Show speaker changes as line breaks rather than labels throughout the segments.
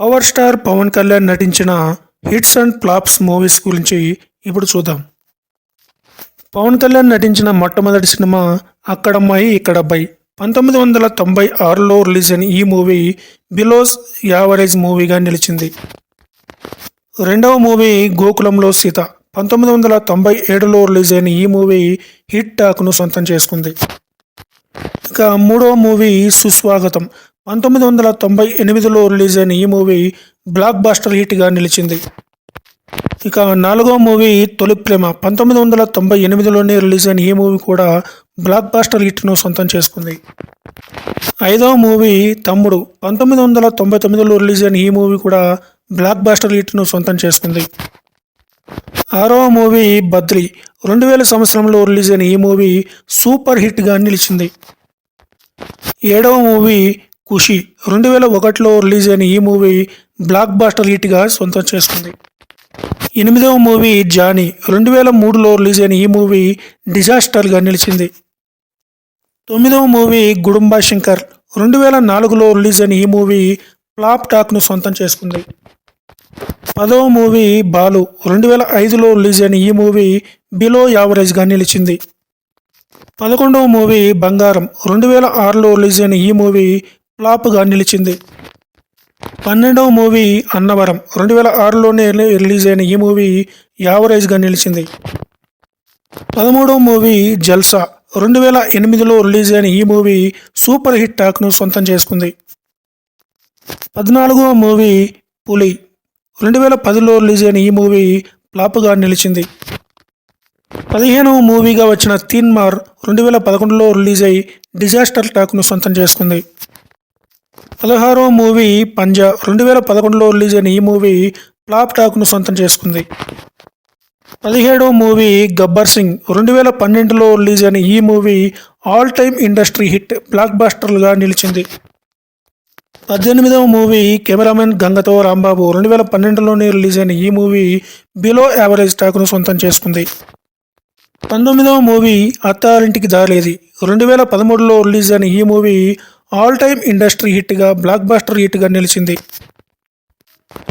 Power star Pawan Kalyan నటించిన hits and flops movies గురించి ఇప్పుడు చూద్దాం. పవన్ కళ్యాణ్ నటించిన మొట్టమొదటి సినిమా అక్కడమ్మాయి ఇక్కడబ్బాయి. పంతొమ్మిది వందల తొంభై ఆరులో రిలీజ్ అయిన ఈ మూవీ బిలోస్ యావరేజ్ మూవీగా నిలిచింది. రెండవ మూవీ గోకులంలో సీత. పంతొమ్మిది వందల తొంభై ఏడులో రిలీజ్ అయిన ఈ మూవీ హిట్ టాక్ను సొంతం చేసుకుంది. ఇక మూడవ మూవీ సుస్వాగతం. పంతొమ్మిది వందల తొంభై ఎనిమిదిలో రిలీజ్ అయిన ఈ మూవీ బ్లాక్ బాస్టర్ హిట్గా నిలిచింది. ఇక నాలుగో మూవీ తొలి ప్రేమ. పంతొమ్మిది వందల తొంభై ఎనిమిదిలోనే రిలీజ్ అయిన ఈ మూవీ కూడా బ్లాక్ బాస్టర్ హిట్ను సొంతం చేసుకుంది. ఐదవ మూవీ తమ్ముడు. పంతొమ్మిది వందల తొంభై తొమ్మిదిలో రిలీజ్ అయిన ఈ మూవీ కూడా బ్లాక్ బాస్టర్ హిట్ను సొంతం చేసుకుంది. ఆరవ మూవీ బద్రి. రెండు వేల సంవత్సరంలో రిలీజ్ అయిన ఈ మూవీ సూపర్ హిట్గా నిలిచింది. ఏడవ మూవీ ఖుషి. రెండు వేల ఒకటిలో రిలీజ్ అయిన ఈ మూవీ బ్లాక్ బాస్టర్ హిట్గా సొంతం చేసుకుంది. ఎనిమిదవ మూవీ జానీ. రెండు వేల మూడులో రిలీజ్ అయిన ఈ మూవీ డిజాస్టర్గా నిలిచింది. తొమ్మిదవ మూవీ గుడుంబా శంకర్. రెండు వేల నాలుగులో రిలీజ్ అయిన ఈ మూవీ ఫ్లాప్ టాక్ను సొంతం చేసుకుంది. పదవ మూవీ బాలు. రెండు వేల ఐదులో రిలీజ్ అయిన ఈ మూవీ బిలో యావరేజ్గా నిలిచింది. పదకొండవ మూవీ బంగారం. రెండు వేల ఆరులో రిలీజ్ అయిన ఈ మూవీ ఫ్లాప్గా నిలిచింది. పన్నెండవ మూవీ అన్నవరం. రెండు వేల ఆరులోనే రిలీజ్ అయిన ఈ మూవీ యావరేజ్గా నిలిచింది. పదమూడవ మూవీ జల్సా. రెండు వేల ఎనిమిదిలో రిలీజ్ అయిన ఈ మూవీ సూపర్ హిట్ టాక్ను సొంతం చేసుకుంది. పద్నాలుగవ మూవీ పులి. రెండు వేల పదిలో రిలీజ్ అయిన ఈ మూవీ ఫ్లాప్గా నిలిచింది. పదిహేనవ మూవీగా వచ్చిన తీన్మార్ రెండు వేల పదకొండులో రిలీజ్ అయి డిజాస్టర్ టాక్ను సొంతం చేసుకుంది. పదహారవ మూవీ పంజా రెండు వేల పదకొండులో రిలీజ్ అయిన ఈ మూవీ ఫ్లాప్ టాక్ను సొంతం చేసుకుంది. పదిహేడవ మూవీ గబ్బర్ సింగ్ రెండు వేల పన్నెండులో రిలీజ్ అయిన ఈ movie all time industry hit black బాస్టర్లుగా నిలిచింది. పద్దెనిమిదవ మూవీ కెమెరామెన్ గంగతో రాంబాబు రెండు వేల పన్నెండులోనే రిలీజ్ అయిన ఈ మూవీ బిలో యావరేజ్ టాక్ను సొంతం చేసుకుంది. పంతొమ్మిదవ మూవీ అత్తారింటికి దారేది రెండు వేల పదమూడులో రిలీజ్ అయిన ఈ మూవీ ఆల్ టైమ్ ఇండస్ట్రీ హిట్గా బ్లాక్ బాస్టర్ హిట్గా నిలిచింది.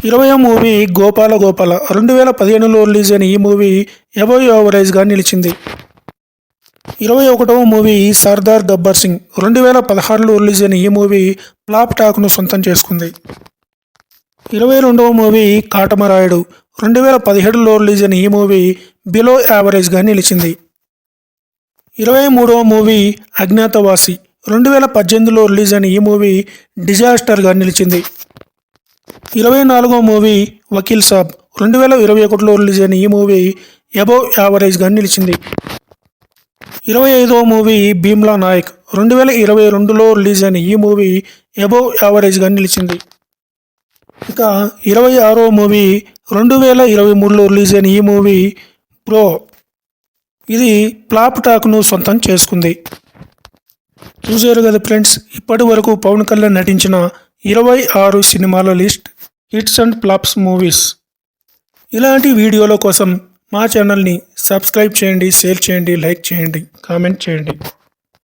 ఇరవై మూవీ గోపాల గోపాల. రెండు వేల పదిహేనులో రిలీజ్ అయిన ఈ మూవీ ఎబో యావరేజ్గా నిలిచింది. ఇరవై ఒకటవ మూవీ సర్దార్ గబ్బర్ సింగ్. రెండు వేల పదహారులో రిలీజ్ అయిన ఈ మూవీ ఫ్లాప్ టాక్ను సొంతం చేసుకుంది. ఇరవై రెండవ మూవీ కాటమరాయుడు. రెండు వేల పదిహేడులో రిలీజ్ అయిన ఈ మూవీ బిలో యావరేజ్గా నిలిచింది. ఇరవై మూడవ మూవీ అజ్ఞాతవాసి. రెండు వేల పద్దెనిమిదిలో రిలీజ్ అయిన ఈ మూవీ డిజాస్టర్గా నిలిచింది. ఇరవై నాలుగో మూవీ వకీల్ సాబ్ రెండు వేల ఇరవై ఒకటిలో రిలీజ్ అయిన ఈ మూవీ అబోవ్ యావరేజ్గా నిలిచింది. ఇరవై ఐదవ మూవీ భీమ్లా నాయక్ రెండు వేల ఇరవై రెండులో రిలీజ్ అయిన ఈ మూవీ అబోవ్ యావరేజ్గా నిలిచింది. ఇక ఇరవై ఆరో మూవీ రెండు వేల ఇరవై మూడులో రిలీజ్ అయిన ఈ మూవీ ప్రో ఇది ప్లాప్ టాక్ను సొంతం చేసుకుంది. చూశారు కదా ఫ్రెండ్స్ ఇప్పటి వరకు పవన్ కళ్యాణ్ నటించిన ఇరవై ఆరు సినిమాల list hits and flops movies. ఇలాంటి వీడియోల కోసం మా ఛానల్ని సబ్స్క్రైబ్ చేయండి షేర్ చేయండి లైక్ చేయండి కామెంట్ చేయండి.